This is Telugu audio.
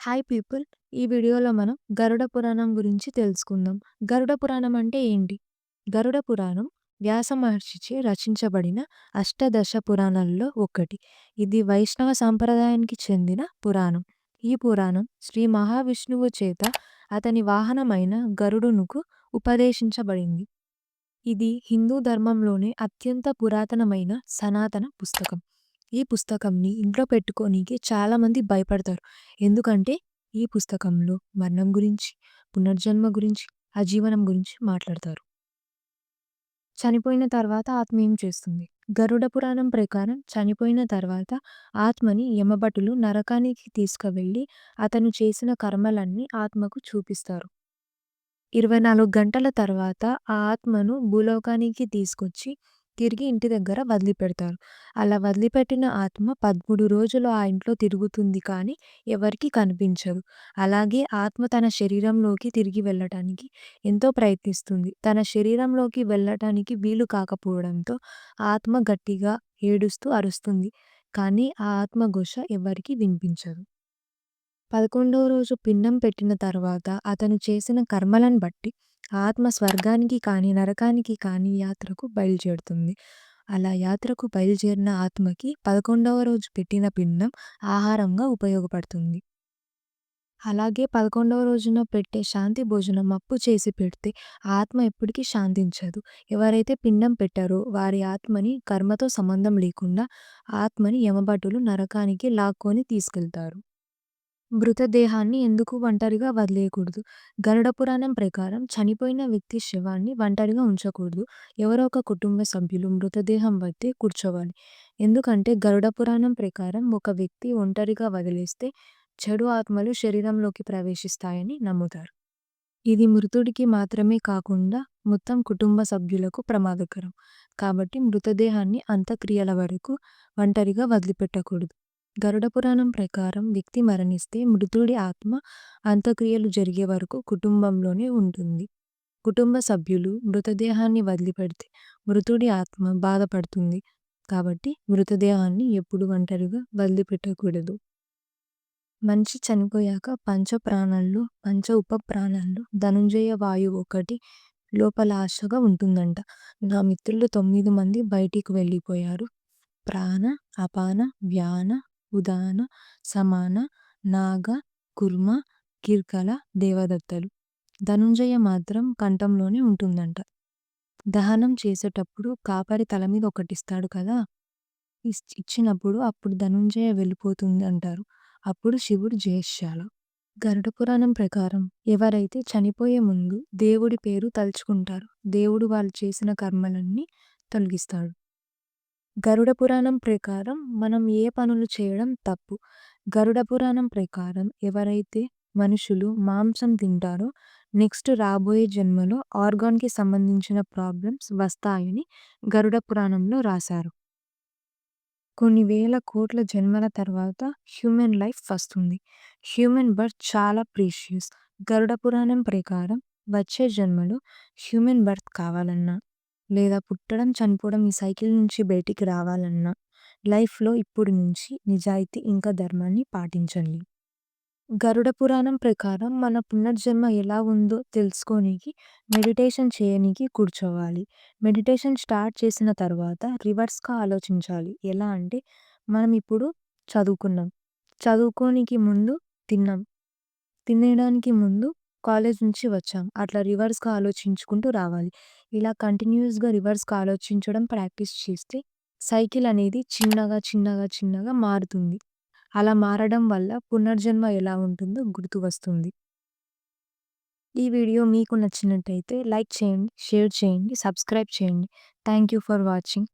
హాయ్ పీపుల్ ఈ వీడియోలో మనం గరుడ పురాణం గురించి తెలుసుకుందాం. గరుడ పురాణం అంటే ఏంటి? గరుడ పురాణం వ్యాస మహర్షిచే రచించబడిన అష్టదశ పురాణాల్లో ఒకటి. ఇది వైష్ణవ సాంప్రదాయానికి చెందిన పురాణం. ఈ పురాణం శ్రీ మహావిష్ణువు చేత అతని వాహనమైన గరుడునుకు ఉపదేశించబడింది. ఇది హిందూ ధర్మంలోనే అత్యంత పురాతనమైన సనాతన పుస్తకం. ఈ పుస్తకంని ఇంట్లో పెట్టుకోనీకి చాలామంది భయపడతారు. ఎందుకంటే ఈ పుస్తకంలో మరణం గురించి పునర్జన్మ గురించి ఆజీవనం గురించి మాట్లాడతారు. చనిపోయిన తర్వాత ఆత్మ ఏం చేస్తుంది? గరుడ పురాణం ప్రకారం చనిపోయిన తర్వాత ఆత్మని యమభటులు నరకానికి తీసుకువెళ్ళి అతను చేసిన కర్మలన్నీ ఆత్మకు చూపిస్తారు. ఇరవై నాలుగు గంటల తర్వాత ఆ ఆత్మను భూలోకానికి తీసుకొచ్చి తిరిగి ఇంటి దగ్గర వదిలిపెడతారు. అలా వదిలిపెట్టిన ఆత్మ పదమూడు రోజులు ఆ ఇంట్లో తిరుగుతుంది కానీ ఎవరికి కనిపించదు. అలాగే ఆత్మ తన శరీరంలోకి తిరిగి వెళ్ళటానికి ఎంతో ప్రయత్నిస్తుంది. తన శరీరంలోకి వెళ్ళటానికి వీలు కాకపోవడంతో ఆత్మ గట్టిగా ఏడుస్తూ అరుస్తుంది. కానీ ఆ ఆత్మ ఘోష ఎవరికి వినిపించదు. పదకొండవ రోజు పిండం పెట్టిన తర్వాత అతను చేసిన కర్మలను బట్టి ఆత్మ స్వర్గానికి కానీ నరకానికి కానీ యాత్రకు బయలుదేరుతుంది అలా యాత్రకు బయలుదేరిన ఆత్మకి పదకొండవ రోజు పెట్టిన పిండం ఆహారంగా ఉపయోగపడుతుంది. అలాగే పదకొండవ రోజున పెట్టే శాంతి భోజనం అప్పు చేసి పెడితే ఆత్మ ఎప్పటికీ శాంతించదు. ఎవరైతే పిండం పెట్టారో వారి ఆత్మని కర్మతో సంబంధం లేకుండా ఆత్మని యమభటులు నరకానికి లాక్కొని తీసుకెళ్తారు. మృతదేహాన్ని ఎందుకు ఒంటరిగా వదిలేయకూడదు? గరుడ పురాణం ప్రకారం చనిపోయిన వ్యక్తి శవాన్ని ఒంటరిగా ఉంచకూడదు. ఎవరో ఒక కుటుంబ సభ్యులు మృతదేహం వద్దే కూర్చోవాలి. ఎందుకంటే గరుడ పురాణం ప్రకారం ఒక వ్యక్తి ఒంటరిగా వదిలేస్తే చెడు ఆత్మలు శరీరంలోకి ప్రవేశిస్తాయని నమ్ముతారు. ఇది మృతుడికి మాత్రమే కాకుండా మొత్తం కుటుంబ సభ్యులకు ప్రమాదకరం. కాబట్టి మృతదేహాన్ని అంత్యక్రియల వరకు ఒంటరిగా వదిలిపెట్టకూడదు. గరుడ పురాణం ప్రకారం వ్యక్తి మరణిస్తే మృతుడి ఆత్మ అంత్యక్రియలు జరిగే వరకు కుటుంబంలోనే ఉంటుంది. కుటుంబ సభ్యులు మృతదేహాన్ని వదిలిపెడితే మృతుడి ఆత్మ బాధపడుతుంది. కాబట్టి మృతదేహాన్ని ఎప్పుడు ఒంటరిగా వదిలిపెట్టకూడదు. మనిషి చనిపోయాక పంచ ప్రాణాల్లో పంచ ఉప ప్రాణాల్లో ధనుంజయ వాయువు ఒకటి లోపల ఆశగా ఉంటుందంట. నా మిత్రులు తొమ్మిది మంది బయటికి వెళ్ళిపోయారు. ప్రాణ అపాన వ్యాన ఉదాన సమాన నాగ కుర్మ కిర్కల దేవదత్తలు. ధనుంజయ మాత్రం కంఠంలోనే ఉంటుందంట. దహనం చేసేటప్పుడు కాపరి తల మీద ఒకటిస్తాడు కదా? ఇచ్చినప్పుడు అప్పుడు ధనుంజయ వెళ్ళిపోతుంది అంటారు అప్పుడు శివుడు జయశాల గరుడ పురాణం ప్రకారం ఎవరైతే చనిపోయే ముందు దేవుడి పేరు తలుచుకుంటారు దేవుడు వాళ్ళు చేసిన కర్మలన్నీ తొలగిస్తాడు. గరుడ పురాణం ప్రకారం మనం ఏ పనులు చేయడం తప్పు. గరుడ పురాణం ప్రకారం ఎవరైతే మనుషులు మాంసం తింటారో నెక్స్ట్ రాబోయే జన్మలో ఆర్గాన్కి సంబంధించిన ప్రాబ్లమ్స్ వస్తాయని గరుడ పురాణంలో రాశారు. కొన్ని వేల కోట్ల జన్మల తర్వాత హ్యూమన్ లైఫ్ వస్తుంది. హ్యూమన్ బర్త్ చాలా ప్రీషియస్. గరుడ పురాణం ప్రకారం వచ్చే జన్మలో హ్యూమన్ బర్త్ కావాలన్నా లేదా పుట్టడం చనిపోవడం ఈ సైకిల్ నుంచి బయటికి రావాలన్నా లైఫ్లో ఇప్పుడు నుంచి నిజాయితీ ఇంకా ధర్మాన్ని పాటించండి. గరుడ పురాణం ప్రకారం మన పునర్జన్మ ఎలా ఉందో తెలుసుకోనికి మెడిటేషన్ చేయనీకి కూర్చోవాలి. మెడిటేషన్ స్టార్ట్ చేసిన తర్వాత రివర్స్గా ఆలోచించాలి. ఎలా అంటే మనం ఇప్పుడు చదువుకున్నాం. చదువుకోనికి ముందు తిన్నాం. తినడానికి ముందు కాలేజ్ నుంచి వచ్చాం. అట్లా రివర్స్గా ఆలోచించుకుంటూ రావాలి. ఇలా కంటిన్యూస్గా రివర్స్గా ఆలోచించడం ప్రాక్టీస్ చేస్తే సైకిల్ అనేది చిన్నగా చిన్నగా చిన్నగా మారుతుంది. అలా మారడం వల్ల పునర్జన్మ ఎలా ఉంటుందో గుర్తు వస్తుంది. ఈ వీడియో మీకు నచ్చినట్టయితే లైక్ చేయండి షేర్ చేయండి సబ్స్క్రైబ్ చేయండి. Thank you for watching.